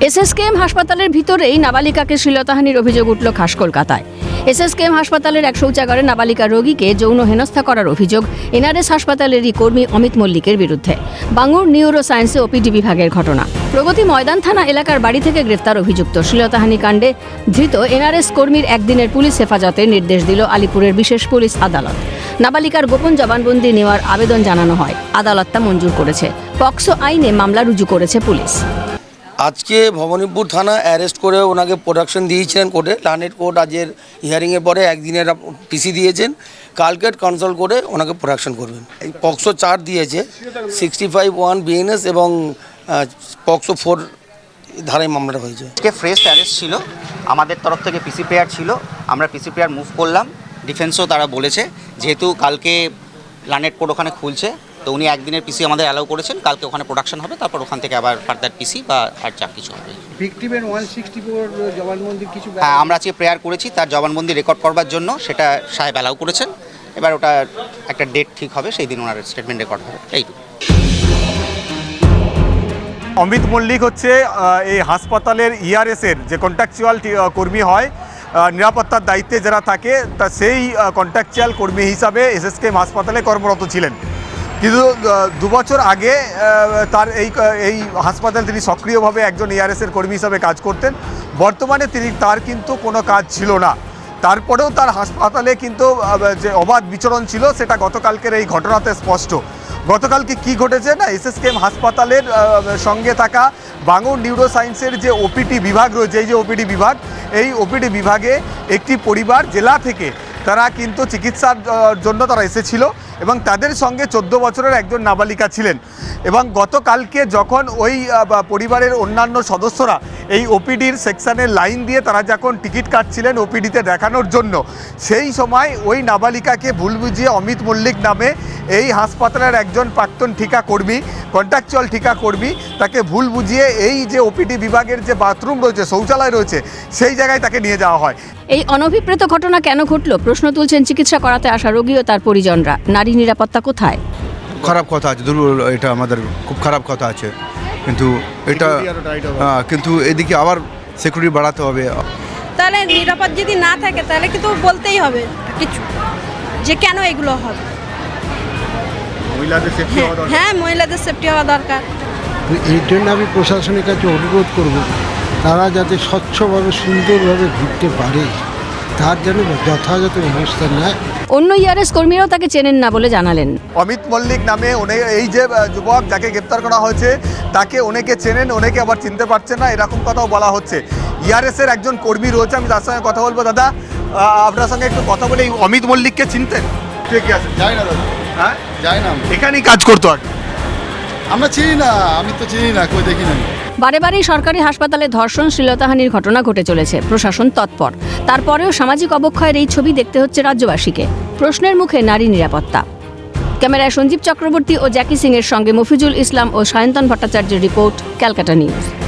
SSKM হাসপাতালের ভিতরেই নাবালিকাকে শ্লীলতাহানির অভিযোগ উঠল খাস কলকাতায়। এসএসকেএম হাসপাতালের এক শৌচাগারে নাবালিকা রোগীকে যৌন হেনস্থা করার অভিযোগ এনআরএস হাসপাতালেরই কর্মী অমিত মল্লিকের বিরুদ্ধে। বাঙুর নিউরো সায়েন্সে ওপিডি বিভাগের ঘটনা। প্রগতি ময়দান থানা এলাকার বাড়ি থেকে গ্রেফতার অভিযুক্ত শ্লীলতাহানি কাণ্ডে ধৃত এনআরএস কর্মীর একদিনের পুলিশ হেফাজতের নির্দেশ দিল আলিপুরের বিশেষ পুলিশ আদালত। নাবালিকার গোপন জবানবন্দি নেওয়ার আবেদন জানানো হয়। আদালত তা মঞ্জুর করেছে। পক্সো আইনে মামলা রুজু করেছে পুলিশ। আজকে ভবানীপুর থানা অ্যারেস্ট করে ওনাকে প্রোডাকশন দিয়েছিলেন কোর্টে। লানেট কোর্ট আজের হিয়ারিংয়ের পরে একদিনের পিসি দিয়েছেন। কালকেট কনসাল্ট করে ওনাকে প্রোডাকশন করবেন। এই পক্সো চার দিয়েছে। সিক্সটি ফাইভ ওয়ান বিএনএস এবং পক্সো ফোর ধারায় মামলাটা হয়েছে। আজকে ফ্রেশ অ্যারেস্ট ছিল। আমাদের তরফ থেকে পিসি প্লেয়ার ছিল। আমরা পিসি প্লেয়ার মুভ করলাম। ডিফেন্সও তারা বলেছে, যেহেতু কালকে লানেট কোড ওখানে খুলছে তো উনি একদিনের পিসি আমাদের অ্যালাউ করেছেন কালকে ওখানে প্রোডাকশন হবে তারপর ওখান থেকে আবার ফার্দার পিসি বা আর যা কিছু হবে। ভিক্টিমের ওয়ান সিক্সটি ফোর জবানবন্দির কিছু হ্যাঁ আমরা আজকে প্রেয়ার করেছি তার জবানবন্দি রেকর্ড করবার জন্য সেটা সাহেব অ্যালাউ করেছেন। এবার ওটা একটা ডেট ঠিক হবে সেই দিন ওনার স্টেটমেন্ট রেকর্ড হবে। এইটুকু। অমিত মল্লিক হচ্ছে এই হাসপাতালের ইআরএসের যে কন্ট্রাকচুয়াল কর্মী হয় নিরাপত্তার দায়িত্বে যারা থাকে তা সেই কন্ট্রাকচুয়াল কর্মী হিসাবে এসএসকেএম হাসপাতালে কর্মরত ছিলেন। কিন্তু দুবছর আগে তার এই এই হাসপাতাল তিনি সক্রিয়ভাবে একজন ইআরএসের কর্মী হিসাবে কাজ করতেন। বর্তমানে তিনি, তার কিন্তু কোনো কাজ ছিল না। তারপরেও তার হাসপাতালে কিন্তু যে অবাধ বিচরণ ছিল, সেটা গতকালকের এই ঘটনাতে স্পষ্ট। গতকালকে কি ঘটেছে না এসএসকেএম হাসপাতালের সঙ্গে থাকা বাঙুর নিউরো সায়েন্সের যে ওপিটি বিভাগ রয়েছে এই যে ওপিডি বিভাগ, এই ওপিডি বিভাগে একটি পরিবার জেলা থেকে তারা কিন্তু চিকিৎসার জন্য তারা এসেছিল এবং তাদের সঙ্গে চোদ্দ বছরের একজন নাবালিকা ছিলেন। এবং গতকালকে যখন ওই পরিবারের অন্যান্য সদস্যরা এই ওপিডির সেকশানের লাইন দিয়ে তারা যখন টিকিট কাটছিলেন ওপিডিতে দেখানোর জন্য, সেই সময় ওই নাবালিকাকে ভুল বুঝিয়ে অমিত মল্লিক নামে এই হাসপাতালের একজন প্রাক্তন ঠিকা কর্মী কন্ট্রাকচুয়াল ঠিকা কর্মী তাকে ভুল বুঝিয়ে এই যে ওপিডি বিভাগের যে বাথরুম রয়েছে শৌচালয় রয়েছে সেই জায়গায় তাকে নিয়ে যাওয়া হয়। এই অনভিপ্রেত ঘটনা কেন ঘটল? প্রশ্ন তুলছেন চিকিৎসা করাতে আসা রোগী ও তার পরিজনরা। নারী নিরাপত্তা কোথায়? খারাপ কথা আছে দুর্বল এটা আমাদের খুব খারাপ কথা আছে। কিন্তু এটা হ্যাঁ, কিন্তু এদিকে আবার সিকিউরিটি বাড়াতে হবে। তাহলে নিরাপদ যদি না থাকে তাহলে কিন্তু বলতেই হবে কিছু যে কেন এগুলো হবে। হ্যাঁ, হ্যাঁ মহিলাদের সেফটি হওয়া দরকার। এই জন্য আমি প্রশাসনের কাছে অনুরোধ করব তারা যাতে স্বচ্ছভাবে সুন্দরভাবে ঘুরতে পারে তার যেন যথাযথ ব্যবস্থা নেয়। অন্য ইআরএস কর্মীরাও তাকে চেনেন না বলে জানালেন। অমিত মল্লিক নামে অনেক এই যে যুবক যাকে গ্রেপ্তার করা হয়েছে তাকে অনেকে চেনেন অনেকে আবার চিনতে পারছেন না এরকম কথাও বলা হচ্ছে। ইআরএস এর একজন কর্মী রয়েছে আমি তার সঙ্গে কথা বলব। দাদা আপনার সঙ্গে একটু কথা বলে অমিত মল্লিককে চিনতেন? ঠিক আছে যাই না দাদা। হ্যাঁ? যাই না। আমরা। এখানেই কাজ করতো আগে আমরা চিনি না আমি তো চিনি না কই দেখি না। বারে বারেই সরকারি হাসপাতালে ধর্ষণ শ্লীলতাহানির ঘটনা ঘটে চলেছে প্রশাসন তৎপর। তারপরেও সামাজিক অবক্ষয়ের এই ছবি দেখতে হচ্ছে রাজ্যবাসীকে। প্রশ্নের মুখে নারী নিরাপত্তা। ক্যামেরায় সঞ্জীব চক্রবর্তী ও জ্যাকি সিং এর সঙ্গে মফিজুল ইসলাম ও সায়ন্তন ভট্টাচার্যের রিপোর্ট ক্যালকাটা নিউজ।